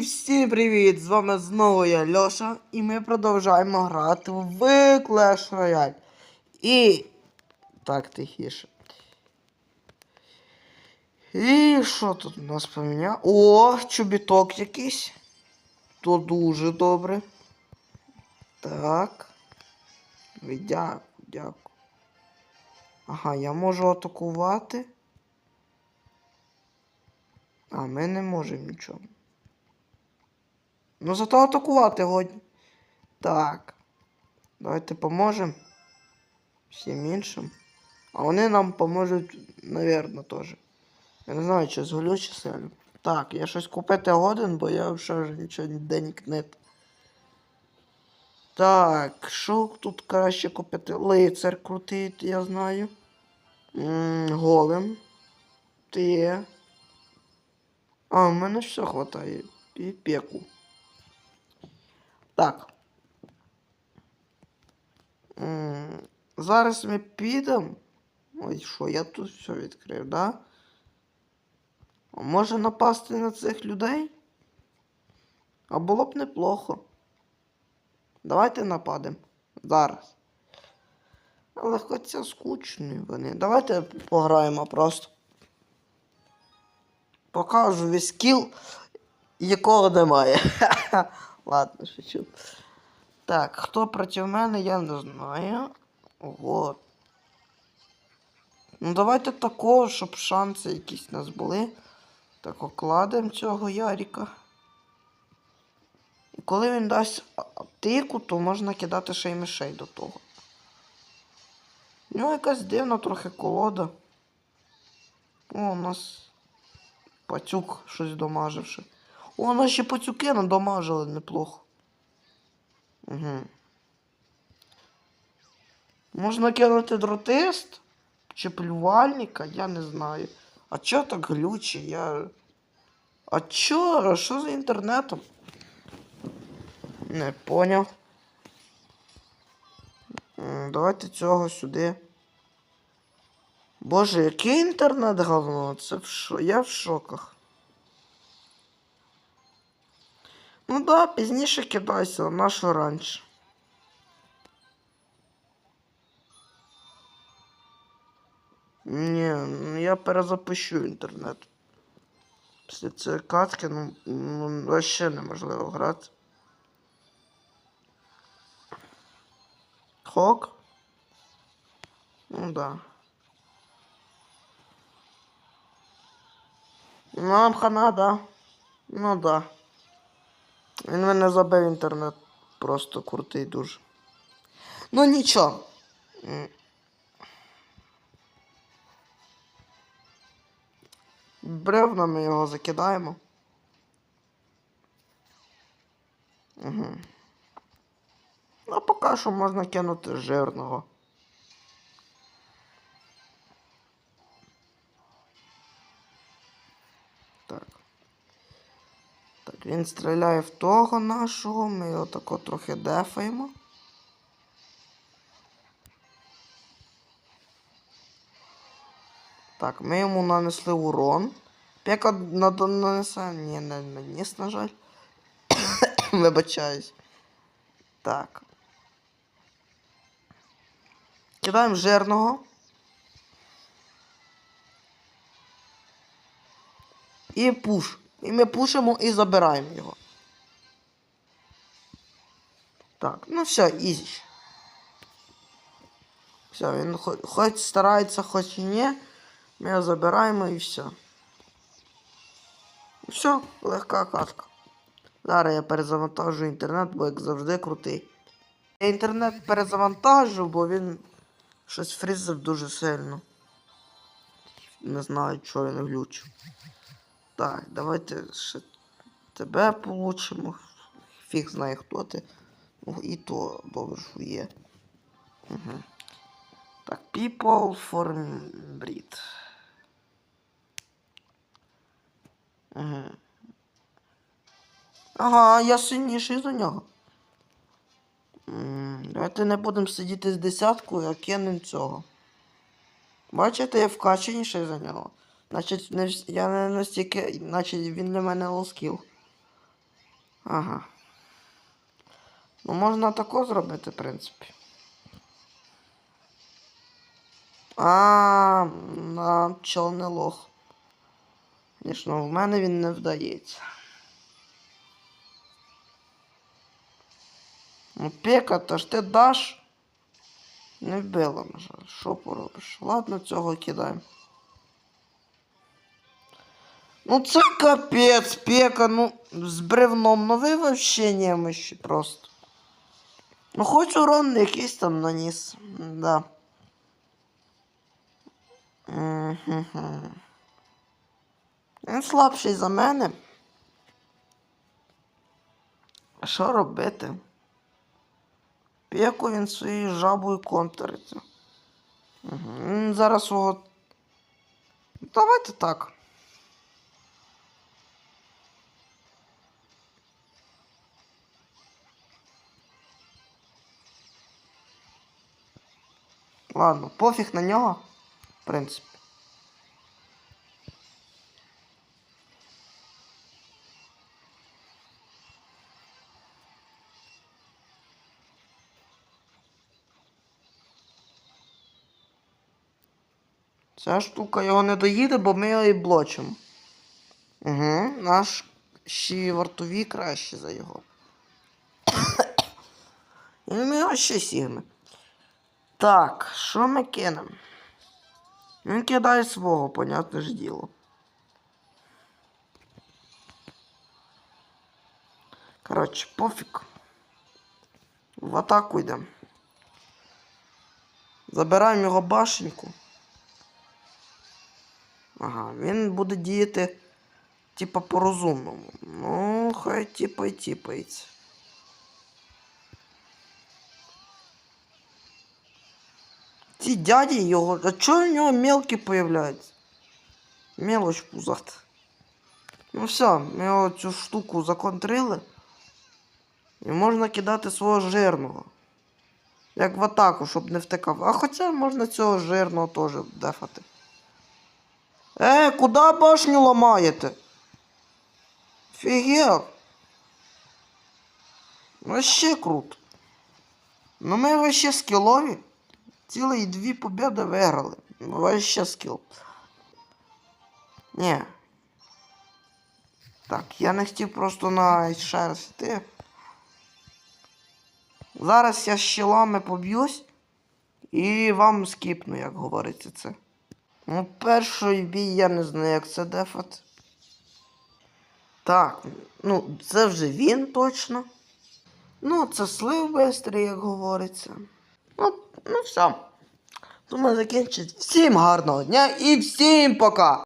Всім привіт! З вами знову я Льоша, і ми продовжуємо грати в Clash Royale. І. Так, тихіше. І що тут у нас поміняв? О, чобіток якийсь. То дуже добре. Так. Дякую, дякую. Ага, я можу атакувати. А, ми не можемо нічого. Ну зато атакувати годні. Так. Давайте поможемо. Всім іншим. А вони нам поможуть, навірно, теж. Я не знаю, чи зголю чи сильно. Так, я щось купити годен, бо я вже нічого ніде не. Так, що тут краще купити? Лицар крутий, я знаю. М, голем. Ти. А, у мене все хватає. І пеку. Так. Зараз ми підемо. Ой, що, я тут все відкрив, да? Може напасти на цих людей? А було б неплохо. Давайте нападемо. Зараз. Але хоча скучні вони. Давайте пограємо просто. Покажу весь скіл, якого немає. Ладно, шучу. Так, хто проти мене, я не знаю. Вот. Ну давайте такого, щоб шанси якісь у нас були. Так, окладемо цього Яріка. І коли він дасть тику, то можна кидати ще й мишей до того. У нього якась дивна трохи колода. О, у нас пацюк щось домаживши. О, наші пацюки надомажили неплохо. Угу. Можна кинути дротист чи плювальника, я не знаю. А чо так глючі? Я. А чо? А Що за інтернетом? Не поняв. Давайте цього сюди. Боже, який інтернет говно? Це в шо? Я в шоках. Ну да, пізніше кидайся, а на що раніше. Ні, ну я перезапущу інтернет. Після цієї катки, ну, ну вообще неможливо грати. Хок? Ну да. Нам хана, да. Ну да. Він мене забив інтернет. Просто крутий дуже. Ну нічого. М. Бревнами його закидаємо. Угу. Ну, поки що можна кинути жирного. Він стріляє в того нашого, ми його тако трохи дефаємо. Так, ми йому нанесли урон. Пека нанесе. Ні, не наніс, на жаль. Вибачаюсь. Так. Кидаємо жирного. І пуш. І ми пушимо і забираємо його. Так, ну все, ізі. Все, він хоч, старається, хоч і ні. Ми його забираємо і все. Все, легка катка. Зараз я перезавантажу інтернет, бо як завжди крутий. Я інтернет перезавантажу, бо він щось фрізив дуже сильно. Не знаю, чого він глючив. Так, давайте ще тебе получимо. Фіг знає хто ти. Ну і то добре, що є. Угу. Так, people for breed. Угу. Ага, я сильніший за нього. Давайте не будемо сидіти з десяткою, а кинемо цього. Бачите, я вкаченіший за нього. Значить, не, я не настільки. Значить, він для мене лоскіл. Ага. Ну, можна тако зробити, в принципі. А, на чол не лох. Звісно, в мене він не вдається. Ну, пека, то ж ти даш. Не вбила, на жаль. Що поробиш? Ладно, цього кидаємо. Ну це капець, пека, ну, з бревном, ну ви вообще немощі просто. Ну хоч урон якийсь там наніс. Да. Він слабший за мене. А що робити? Пеку він своєю жабою контриться. Угу. Зараз свого. Давайте так. Ладно, пофіг на нього. В принципі. Ця штука його не доїде, бо ми його і блочимо. Угу, наш ще вартові краще за його. І ми його ще сігме. Так, що ми кинемо? Він кидає свого, понятне ж діло. Коротше, пофіг. В атаку йдемо. Забираємо його башеньку. Ага, він буде діяти, типа, по-розумному. Ну, хай типа й тіпається. Ці дяді його. А чого в нього мелкі появляються? Мелоч пузата. Ну все, ми цю штуку законтрили. І можна кидати свого жирного. Як в атаку, щоб не втикав. А хоча можна цього жирного теж дефати. Е, куди башню ламаєте? Фігел. Вообще круто. Ну ми вообще скілові. Цілий дві побіди виграли. Вообще скіл. Ні. Так, я не хотів просто на шерсть йти. Зараз я з щелами поб'юсь і вам скіпну, як говориться це. Ну, перший бій я не знаю, як це дефати. Так, ну, це вже він точно. Ну, це слив бистрий, як говориться. Ну, ну все. Думаю, закінчить. Всім гарного дня і всім пока!